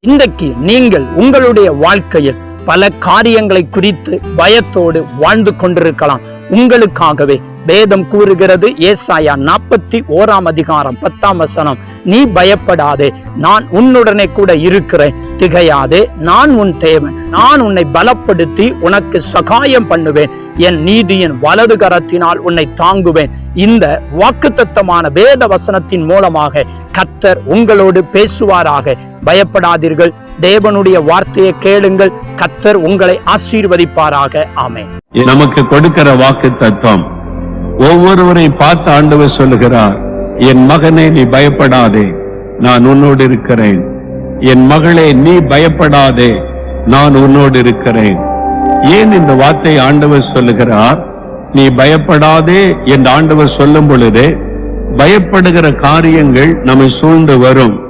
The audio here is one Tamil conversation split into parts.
இன்றைக்கு நீங்கள் உங்களுடைய வாழ்க்கையில் பல காரியங்களை குறித்து பயத்தோடு வாழ்ந்து கொண்டிருக்கலாம். உங்களுக்காகவே வேதம் கூறுகிறது. ஏசாயா நாற்பத்தி ஓராம் அதிகாரம் பத்தாம் வசனம். நீ பயப்படாதே நான் உன்னுடனே கூட இருக்கிறேன். திகையாதே நான் உன் தேவன். நான் உன்னை பலப்படுத்தி உனக்கு சகாயம் பண்ணுவேன். என் நீதியின் வலது கரத்தினால் உன்னை தாங்குவேன். இந்த வாக்குத்தத்தமான வேத வசனத்தின் மூலமாக கத்தர் உங்களோடு பேசுவாராக. பயப்படாதீர்கள். தேவனுடைய வார்த்தையை கேளுங்கள். கத்தர் உங்களை ஆசீர்வதிப்பாராக. ஆமே நமக்கு கொடுக்கிற வாக்கு தத்துவம் ஒவ்வொருவரை பார்த்து ஆண்டவர் சொல்லுகிறார் என் மகனே நீ பயப்படாதே நான் உன்னோடு இருக்கிறேன். என் மகளே நீ பயப்படாதே நான் உன்னோடு இருக்கிறேன். ஏன் இந்த வார்த்தை ஆண்டவர் சொல்லுகிறார்? நீ பயப்படாதே என்று ஆண்டவர் சொல்லும் பொழுது பயப்படுகிற காரியங்கள் நம்மை சூழ்ந்து வரும்.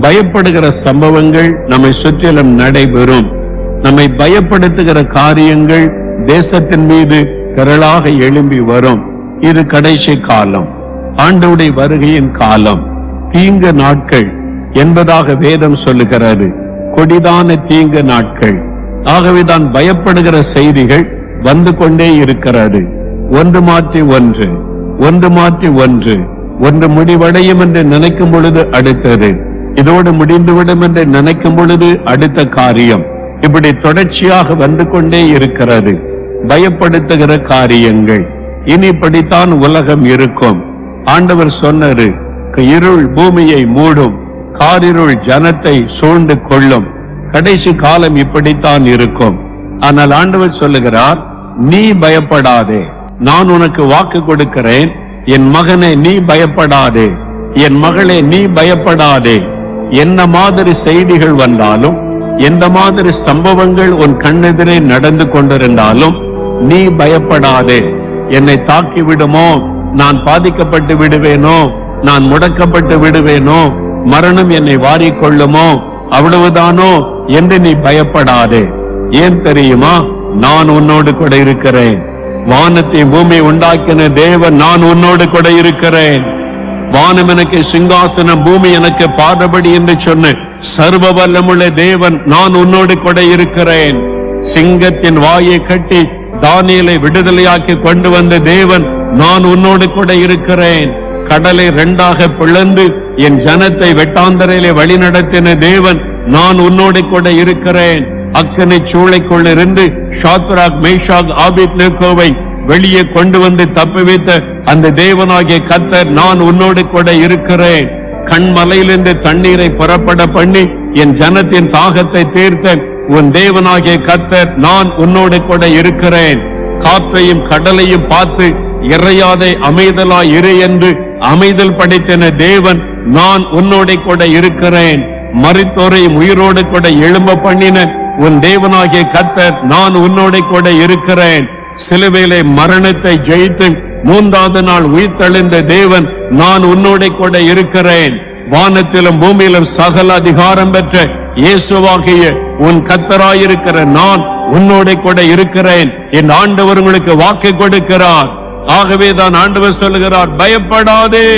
பயப்படுகிற சம்பவங்கள் நம்மை சுற்றிலும் நடைபெறும். நம்மை பயப்படுத்துகிற காரியங்கள் தேசத்தின் மீது திரளாக எழும்பி வரும். இது கடைசி காலம். ஆண்டவுடைய வருகையின் காலம். தீங்கு நாட்கள் என்பதாக வேதம் சொல்லுகிறது. கொடிதான தீங்கு நாட்கள். ஆகவேதான் பயப்படுகிற செய்திகள் வந்து கொண்டே இருக்கிறது. ஒன்று மாற்றி ஒன்று ஒன்று மாற்றி ஒன்று ஒன்று முடிவடையும் என்று நினைக்கும் பொழுது அடுத்தது. இதோடு முடிந்துவிடும் என்று நினைக்கும் பொழுது அடுத்த காரியம். இப்படி தொடர்ச்சியாக வந்து கொண்டே இருக்கிறது. பயப்படுத்துகிற காரியங்கள். இனி படித்தான் உலகம் இருக்கும். ஆண்டவர் சொன்னது இருள் பூமியை மூடும் காரிருள் ஜனத்தை சூழ்ந்து கொள்ளும். கடைசி காலம் இப்படித்தான் இருக்கும். ஆனால் ஆண்டவர் சொல்லுகிறார் நீ பயப்படாதே. நான் உனக்கு வாக்கு கொடுக்கிறேன். என் மகனை நீ பயப்படாதே. என் மகளே நீ பயப்படாதே. என்ன மாதிரி செய்திகள் வந்தாலும் எந்த மாதிரி சம்பவங்கள் உன் கண்ணெதிரே நடந்து கொண்டிருந்தாலும் நீ பயப்படாதே. என்னை தாக்கி விடுமோ? நான் பாதிக்கப்பட்டு விடுவேனோ? நான் முடக்கப்பட்டு விடுவேனோ? மரணம் என்னை வாரிக்கொள்ளுமோ அவ்வளவுதானோ என்று நீ பயப்படாதே. ஏன் தெரியுமா? நான் உன்னோடு கூட இருக்கிறேன். வானத்தை பூமி உண்டாக்கின தேவன் நான் உன்னோடு கூட இருக்கிறேன். வானம் எனக்கு சிங்காசனம் பூமி எனக்கு பாதபடி என்று சொன்னேன் சர்வ வல்லமுள்ள தேவன் நான் உன்னோடு கூட இருக்கிறேன். சிங்கத்தின் வாயை கட்டி தானியலை விடுதலையாக்கி கொண்டு வந்த தேவன் நான் உன்னோடு கூட இருக்கிறேன். கடலை இரண்டாக பிளந்து என் ஜனத்தை வெட்டாந்தரையிலே வழிநடத்தின தேவன் நான் உன்னோடு கூட இருக்கிறேன். அக்கனை சூளைக்குள் இருந்து ஷாத்ராக் மேஷாக் ஆபித் நேக்கோவை வெளியே கொண்டு வந்து தப்பி வைத்த அந்த தேவனாகிய கத்தர் நான் உன்னோடு கூட இருக்கிறேன். கண்மலையிலிருந்து தண்ணீரை புறப்பட பண்ணி என் ஜனத்தின் தாகத்தை தீர்த்த உன் தேவனாகிய கத்தர் நான் உன்னோடு கூட இருக்கிறேன். காற்றையும் கடலையும் பார்த்து இறையாதே அமைதலாய் இரு என்று அமைதல் படைத்தன தேவன் நான் உன்னோட கூட இருக்கிறேன். மறித்தோரை உயிரோடு கூட எழும்ப பண்ணின உன் தேவனாகிய கத்தர் நான் உன்னோட கூட இருக்கிறேன். சிலுவையிலே மரணத்தை ஜெயித்து மூன்றாவது நாள் உயிர்த்தெழுந்த தேவன் நான் உன்னோட கூட இருக்கிறேன். வானத்திலும் பூமியிலும் சகல அதிகாரம் பெற்ற இயேசுவாகிய உன் கத்தராயிருக்கிற நான் உன்னோட கூட இருக்கிறேன். என் ஆண்டவர் உங்களுக்கு வாக்கு கொடுக்கிறார். ஆகவே தான் ஆண்டவர் சொல்லுகிறார் பயப்படாதே.